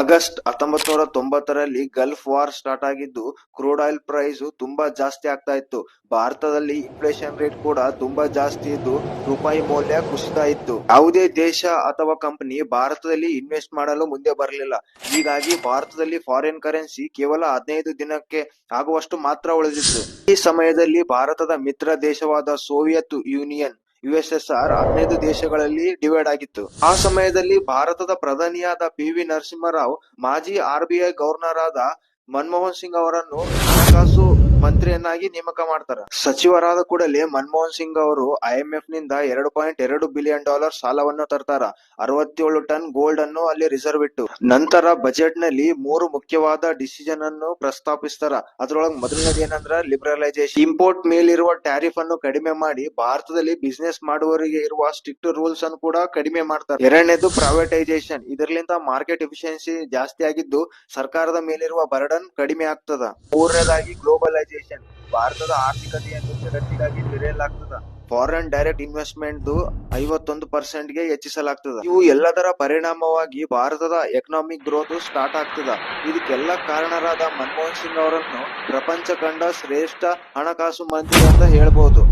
August ಹತ್ತೊಂಬತ್ ನೂರ ತೊಂಬತ್ತರಲ್ಲಿ ಗಲ್ಫ್ ವಾರ್ ಸ್ಟಾರ್ಟ್ ಆಗಿದ್ದು, ಕ್ರೂಡ್ ಆಯಿಲ್ ಪ್ರೈಸ್ ತುಂಬಾ ಜಾಸ್ತಿ ಆಗ್ತಾ ಇತ್ತು. ಭಾರತದಲ್ಲಿ ಇನ್ಫ್ಲೇಷನ್ ರೇಟ್ ಕೂಡ ತುಂಬಾ ಜಾಸ್ತಿ ಇದ್ದು, ರೂಪಾಯಿ ಮೌಲ್ಯ ಕುಸಿತಾ ಇತ್ತು. ಯಾವುದೇ ದೇಶ ಅಥವಾ ಕಂಪನಿ ಭಾರತದಲ್ಲಿ ಇನ್ವೆಸ್ಟ್ ಮಾಡಲು ಮುಂದೆ ಬರಲಿಲ್ಲ. ಹೀಗಾಗಿ ಭಾರತದಲ್ಲಿ ಫಾರಿನ್ ಕರೆನ್ಸಿ ಕೇವಲ ಹದಿನೈದು ದಿನಕ್ಕೆ ಆಗುವಷ್ಟು ಮಾತ್ರ ಉಳಿದಿತ್ತು. ಈ ಸಮಯದಲ್ಲಿ ಭಾರತದ ಮಿತ್ರ ದೇಶವಾದ ಸೋವಿಯತ್ ಯೂನಿಯನ್ ಯುಎಸ್ಎಸ್ಆರ್ ಹದಿನೈದು ದೇಶಗಳಲ್ಲಿ ಡಿವೈಡ್ ಆಗಿತ್ತು. ಆ ಸಮಯದಲ್ಲಿ ಭಾರತದ ಪ್ರಧಾನಿಯಾದ ಪಿ ವಿ ನರಸಿಂಹರಾವ್, ಮಾಜಿ ಆರ್ ಬಿ ಐ ಗವರ್ನರ್ ಆದ ಮನಮೋಹನ್ ಸಿಂಗ್ ಅವರನ್ನು ಹಣಕಾಸು ಮಂತ್ರಿಯನ್ನಾಗಿ ನೇಮಕ ಮಾಡ್ತಾರೆ. ಸಚಿವರಾದ ಕೂಡಲೇ ಮನಮೋಹನ್ ಸಿಂಗ್ ಅವರು ಐಎಂಎಫ್ನಿಂದ ಎರಡು ಪಾಯಿಂಟ್ ಎರಡು ಬಿಲಿಯನ್ ಡಾಲರ್ ಸಾಲವನ್ನು ತರ್ತಾರ. ಅರವತ್ತೇಳು ಟನ್ ಗೋಲ್ಡ್ ಅನ್ನು ಅಲ್ಲಿ ರಿಸರ್ವ್ ಇಟ್ಟು, ನಂತರ ಬಜೆಟ್ನಲ್ಲಿ ಮೂರು ಮುಖ್ಯವಾದ ಡಿಸಿಷನ್ ಅನ್ನು ಪ್ರಸ್ತಾಪಿಸ್ತಾರ. ಅದರೊಳಗೆ ಮೊದಲನೇದು ಏನಂದ್ರ ಲಿಬರಲೈಸೇಷನ್ ಇಂಪೋರ್ಟ್ ಮೇಲಿರುವ ಟ್ಯಾರಿಫ್ ಅನ್ನು ಕಡಿಮೆ ಮಾಡಿ ಭಾರತದಲ್ಲಿ ಬಿಸಿನೆಸ್ ಮಾಡುವವರಿಗೆ ಇರುವ ಸ್ಟ್ರಿಕ್ಟ್ ರೂಲ್ಸ್ ಅನ್ನು ಕೂಡ ಕಡಿಮೆ ಮಾಡ್ತಾರೆ. ಎರಡನೇದು ಪ್ರೈವೇಟೈಸೇಷನ್ ಇದರಿಂದ ಮಾರ್ಕೆಟ್ ಎಫಿಷಿಯನ್ಸಿ ಜಾಸ್ತಿ ಆಗಿದ್ದು, ಸರ್ಕಾರದ ಮೇಲಿರುವ ಕಡಿಮೆ ಆಗ್ತದ. ಮೂರನೇದಾಗಿ ಗ್ಲೋಬಲೈಸೇಷನ್ ಭಾರತದ ಆರ್ಥಿಕತೆಯನ್ನು ಜಗತ್ತಿಗಾಗಿ ತೆರೆಯಲಾಗ್ತದ. ಫಾರಿನ್ ಡೈರೆಕ್ಟ್ ಇನ್ವೆಸ್ಟ್ಮೆಂಟ್ ಐವತ್ತೊಂದು ಪರ್ಸೆಂಟ್ಗೆ ಹೆಚ್ಚಿಸಲಾಗ್ತದ. ಇವು ಎಲ್ಲದರ ಪರಿಣಾಮವಾಗಿ ಭಾರತದ ಎಕನಾಮಿಕ್ ಗ್ರೋತ್ ಸ್ಟಾರ್ಟ್ ಆಗ್ತದ. ಇದಕ್ಕೆಲ್ಲ ಕಾರಣರಾದ ಮನಮೋಹನ್ ಸಿಂಗ್ ಅವರನ್ನು ಪ್ರಪಂಚ ಕಂಡ ಶ್ರೇಷ್ಠ ಹಣಕಾಸು ಮಂತ್ರಿ ಅಂತ ಹೇಳ್ಬಹುದು